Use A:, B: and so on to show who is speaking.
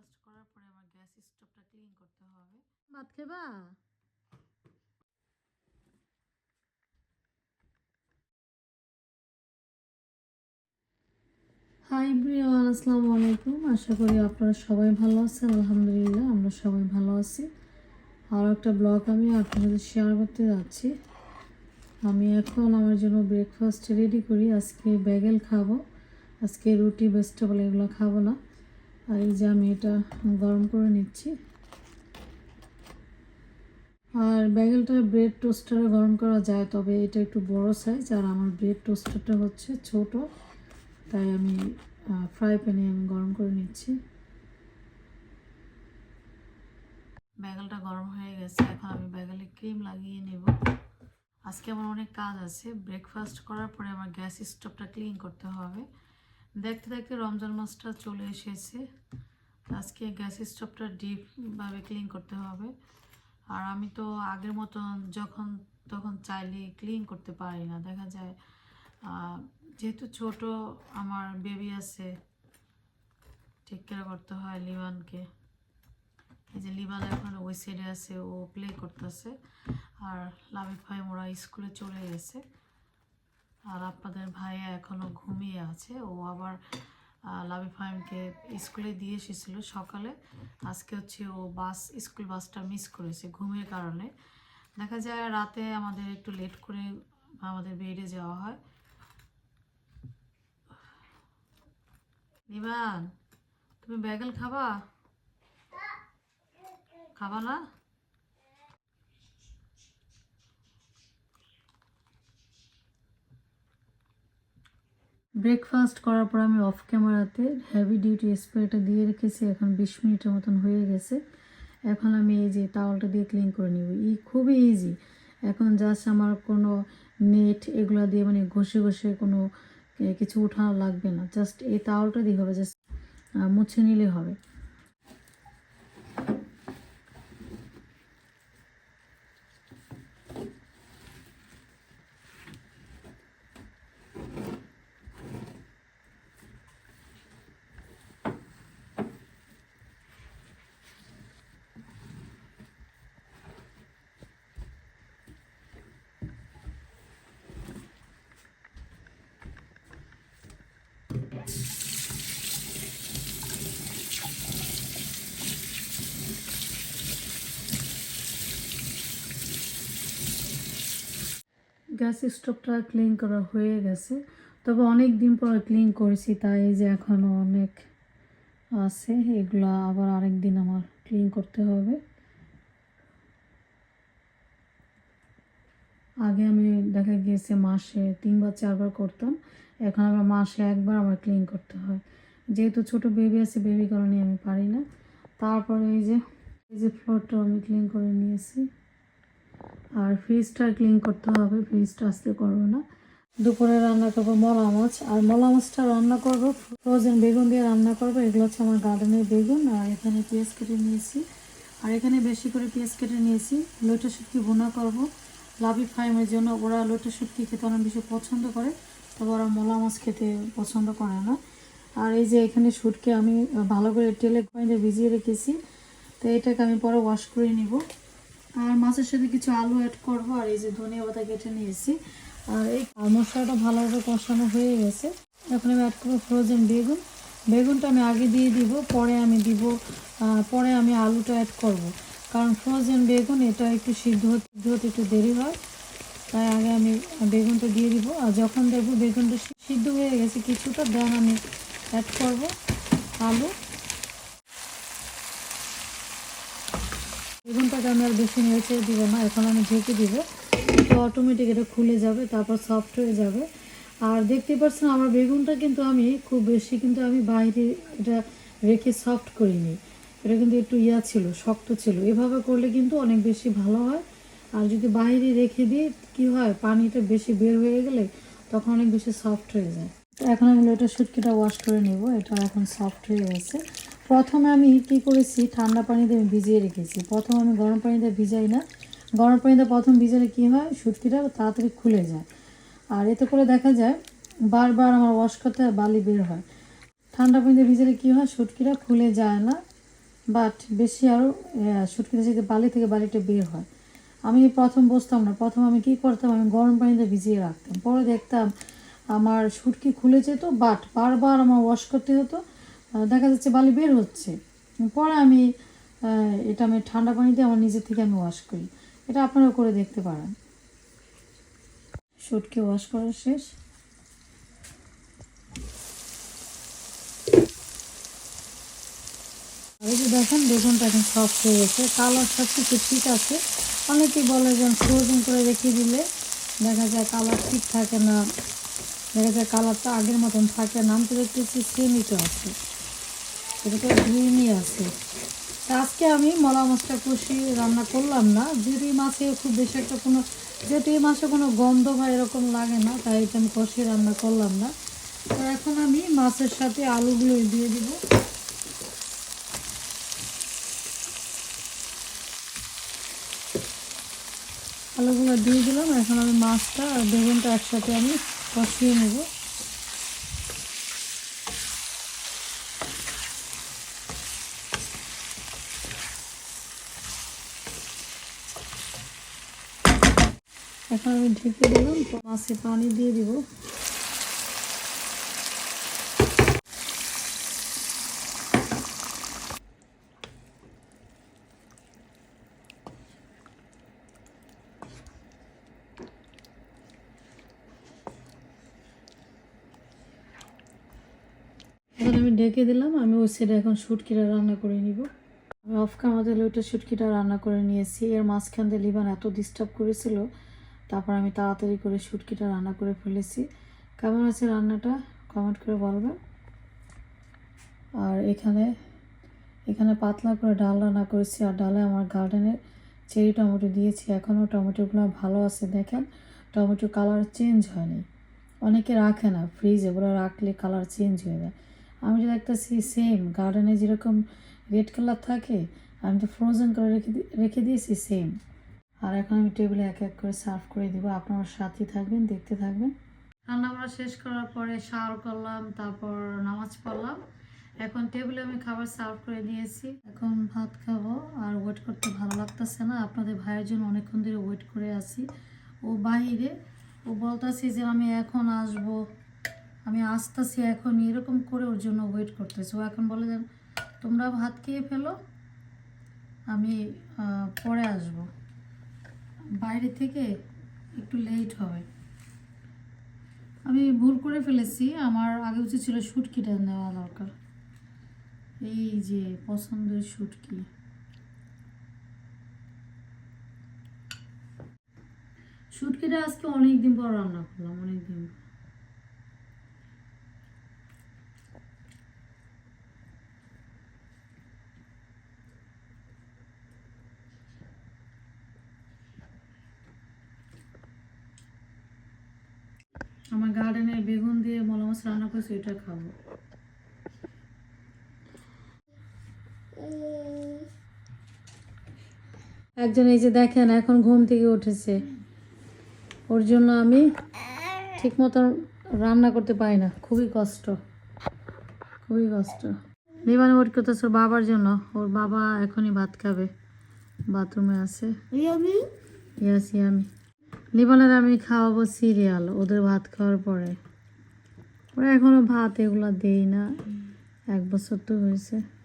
A: Breakfast করার পরে আমার গ্যাস স্টোভটা ক্লিন করতে হবে।
B: ভাত খেবা? হাই ব্রিয়ান আসসালামু আলাইকুম। আশা করি আপনারা সবাই ভালো আছেন। আলহামদুলিল্লাহ আমরা সবাই ভালো আছি। আর একটা ব্লগ আমি আপনাদের শেয়ার করতে যাচ্ছি। আমি এখন আমার জন্য ব্রেকফাস্ট রেডি করি। আজকে ব্যাগেল খাব। আজকে রুটি ভেজিটেবল এগুলো খাব না। আর এই যে আমি এটা গরম করে নিচ্ছি। আর ব্যাগেলটা ব্রেড টোস্টারে গরম করা যায়, তবে এটা একটু বড় সাইজ আর আমার ব্রেড টোস্টারটা হচ্ছে ছোট। তাই আমি ফ্রাই প্যানে আমি গরম করে নিচ্ছি।
A: ব্যাগেলটা গরম হয়ে গেছে, এখন আমি ব্যাগেলে ক্রিম লাগিয়ে নেব। আজকে আমার অনেক কাজ আছে ব্রেকফাস্ট করার পরে আমার গ্যাস স্টোভটা ক্লিন করতে হবে। দেখতে দেখতে রমজান মাসটা চলে এসেছে। আজকে গ্যাস স্টোভটা ডিপভাবে ক্লিন করতে হবে। আর আমি তো আগের মতন যখন তখন চাইলে ক্লিন করতে পারি না। দেখা যায় যেহেতু ছোট আমার বেবি আছে, ঠিক কেয়ার করতে হয় লিবানকে এই যে লিবান এখন ওই সাইডে আছে, ও প্লে করতেছে। আর লাভিক ভাই ওরা স্কুলে চলে গেছে। আর আপনাদের ভাইয়া এখনও ঘুমিয়ে আছে। ও আবার লাভিক ভাইমকে স্কুলে দিয়ে এসেছিল সকালে। আজকে হচ্ছে ও বাস, স্কুল বাসটা মিস করেছে ঘুমের কারণে। দেখা যায় রাতে আমাদের একটু লেট করে আমাদের বেডে যাওয়া হয়। নিবান, তুমি ব্যাগেল খাবা? খাবা না?
B: ব্রেকফাস্ট করার পর আমি অফ ক্যামেরাতে হেভি ডিউটি স্প্রেটা দিয়ে রেখেছি, এখন বিশ মিনিটের মতন হয়ে গেছে। এখন আমি এই যে তাওয়ালটা দিয়ে ক্লিন করে নিব। ই, খুবই ইজি এখন জাস্ট আমার কোনো নেট এগুলো দিয়ে মানে ঘষে ঘষে কোনো কিছু উঠানো লাগবে না। জাস্ট এই টাওয়ালটা দিয়ে হবে জাস্ট মুছে নিলে হবে। গ্যাস স্টোভটা ক্লিন করা হয়ে গেছে। তবে অনেক দিন পর ক্লিন করেছি, তাই যে এখনও অনেক আছে, এগুলো আবার আরেক দিন আমার ক্লিন করতে হবে। আগে আমি দেখা গিয়েছে মাসে তিনবার, চারবার করতাম, এখন আমার মাসে একবার আমার ক্লিন করতে হয়। যেহেতু ছোট বেবি আছে, বেবি কারণে আমি পারি না। তারপরে এই যে এই যে ফ্লোরটা আমি ক্লিন করে নিয়েছি। আর ফ্রিজটা ক্লিন করতে হবে, ফ্রিজটা আজকে করব না। দুপুরে রান্না করব মলা মাছ, আর মলা মাছটা রান্না করব ফ্রোজেন বেগুন দিয়ে রান্না করব। এগুলো হচ্ছে আমার গার্ডেনের বেগুন, আর এখানে পেঁয়াজ কেটে নিয়েছি। আর এখানে বেশি করে পেঁয়াজ কেটে নিয়েছি লোটা শুটকি ভুনা করব। লাভি ফাইমের জন্য ওরা লোটা শুটকি খেতে অনেক বেশি পছন্দ করে, তবে ওরা মলা মাছ খেতে পছন্দ করে না। আর এই যে এখানে শুটকি আমি ভালো করে তেলে পানিতে ভিজিয়ে রেখেছি, তো এটাকে আমি পরে ওয়াশ করে নিব। আর মাছের সাথে কিছু আলু অ্যাড করব, আর এই যে ধনিয়া পাতা কেটে নিয়েছি। আর এই মশলাটা ভালোভাবে কষানো হয়ে গেছে। এখন আমি অ্যাড করব ফ্রোজেন বেগুন। বেগুনটা আমি আগে দিয়ে দিব, পরে আমি দিব পরে আমি আলুটা অ্যাড করব। কারণ ফ্রোজেন বেগুন, এটা একটু সিদ্ধ সিদ্ধ হতে একটু দেরি হয়। তাই আগে আমি বেগুনটা দিয়ে দিব। আর যখন দেখব বেগুনটা সিদ্ধ হয়ে গেছে কিছুটা দেন আমি অ্যাড করব আলু। বেগুনটাকে আমি আর বেশি নেড়ে দিব না, এখন আমি ঢেকে দিব। এটা অটোমেটিক এটা খুলে যাবে, তারপর সফট হয়ে যাবে। আর দেখতে পাচ্ছেন, আমার বেগুনটা কিন্তু আমি খুব বেশি কিন্তু আমি বাইরে এটা রেখে সফট করিনি। এটা কিন্তু একটু ইয়া ছিল, শক্ত ছিল। এভাবে করলে কিন্তু অনেক বেশি ভালো হয়। আর যদি বাইরে রেখে দিই, কি হয়, পানিটা বেশি বের হয়ে গেলে তখন অনেক বেশি সফট হয়ে যায়। তো এখন আমি এটা শুটকিটা ওয়াশ করে নেব, এটা এখন সফট হয়ে গেছে। প্রথমে আমি কি করেছি? ঠান্ডা পানিতে আমি ভিজিয়ে রেখেছি। প্রথম আমি গরম পানিতে ভিজাই না। গরম পানিতে প্রথম ভিজালে কি হয়? শুটকিটা তাড়াতাড়ি খুলে যায়। আর এতে করে দেখা যায়, বারবার আমার ওয়াশ করতে বালি বের হয়। ঠান্ডা পানিতে ভিজালে কি হয়? শুটকিটা খুলে যায় না বাট বেশি আরও শুটকিতে যদি বালি থেকে বালিটা বের হয়। আমি প্রথম বসতাম না। প্রথম আমি কি করতাম? আমি গরম পানিতে ভিজিয়ে রাখতাম। পরে দেখতাম, আমার শুটকি খুলে যেত বাট বারবার আমার ওয়াশ করতে হতো। দেখা যাচ্ছে বালি বের হচ্ছে। পরে আমি এটা আমি ঠান্ডা পানিতে আমার নিজের থেকে আমি ওয়াশ করি। এটা আপনারা করে দেখতে পারেন। শুটকি ওয়াশ করা শেষ। এই যে দেখেন, বেগুনটা এখন সফট হয়ে গেছে। কালার সব কিছু ঠিক আছে। অনেকেই বলে যে ফ্রোজেন করে রেখে দিলে দেখা যায় কালার ঠিক থাকে না। দেখা যায় কালারটা আগের মতন থাকে না। আমি তো দেখতেছি সেমই তো আছে। এটা তো গ্রিনই আছে আজকে আমি মলা মাছটা কষি রান্না করলাম না। এই মাছে খুব বেশি একটা কোনো এই মাছে কোনো গন্ধ বা এরকম লাগে না, তাই আমি কষি রান্না করলাম না। তো এখন আমি মাছের সাথে আলুগুলো দিয়ে দিব। আলুগুলো দিয়ে দিলাম। এখন আমি মাছটা আর বেগুনটা একসাথে আমি কষিয়ে নেব। এখন আমি ঢেকে দিলাম মাছে পানি দিয়ে দিব। আমি ডেকে দিলাম, আমি ওই সাইডে এখন শুটকিটা রান্না করে নিব। আমি অফ কামাতে ওইটা শুটকিটা রান্না করে নিয়েছি, এর মাঝখান দিয়ে লিবান এত ডিস্টার্ব করেছিল তারপর আমি তাড়াতাড়ি করে শুটকিটা রান্না করে ফেলেছি। কেমন আছে রান্নাটা? কমেন্ট করে বলবেন। আর এখানে এখানে পাতলা করে ডাল রান্না করেছি, আর ডালে আমার গার্ডেনের চেরি টমেটো দিয়েছি। এখনও টমেটোগুলো ভালো আছে, দেখেন। টমেটো কালার চেঞ্জ হয়নি। অনেকে রাখে না ফ্রিজে ওগুলো রাখলে কালার চেঞ্জ হয়ে যায়। আমি যে দেখতেছি সেম গার্ডেনে যেরকম রেড কালার থাকে, আমি তো ফ্রোজেন করে রেখে রেখে দিয়েছি সেম আর এখন আমি টেবিলে এক এক করে সার্ভ করে দিব। আপনারা সাথে থাকবেন, দেখতে থাকবেন। রান্না বান্না শেষ করার পরে শাওয়ার করলাম, তারপর নামাজ পড়লাম। এখন টেবিলে আমি খাবার সার্ভ করে দিয়েছি এখন ভাত খাব, আর ওয়েট করতে ভালো লাগতেছে না। আপনাদের ভাইয়ের জন্য অনেকক্ষণ ধরে ওয়েট করে আছি। ও বাইরে ও বলতেছি যে আমি এখন আসব। আমি আসতেছি এখন, এরকম করে ওর জন্য ওয়েট করতেছি। ও এখন বলে তোমরা ভাত খেয়ে ফেলো, আমি পরে আসব। বাইরে থেকে একটু লেট হবে। আমি ভুল করে ফেলেছি, আমার আগে উচিত ছিল শুটকিটা নেওয়া দরকার। এই যে পছন্দের শুটকি। শুটকিটা আজকে অনেক দিন পর রান্না করলাম অনেক দিন পর। আমার গার্ডেনে বেগুন দিয়ে মলা মাছ রান্না করেছি এটা খাব। একজন এই যে দেখেন এখন ঘুম থেকে উঠেছে। ওর জন্য আমি ঠিক মতন রান্না করতে পারি না। খুবই কষ্ট। খুবই কষ্ট। বিমানে ওয়েট করতেছে ওর বাবার জন্য। ওর বাবা এখনই ভাত খাবে। বাথরুমে আছে। ইয়াস ইয়ামি লিবানের আমি খাওয়াবো সিরিয়াল, ওদের ভাত খাওয়ার পরে। ওরা এখনও ভাত এগুলো দেই না। এক বছর তো হয়েছে।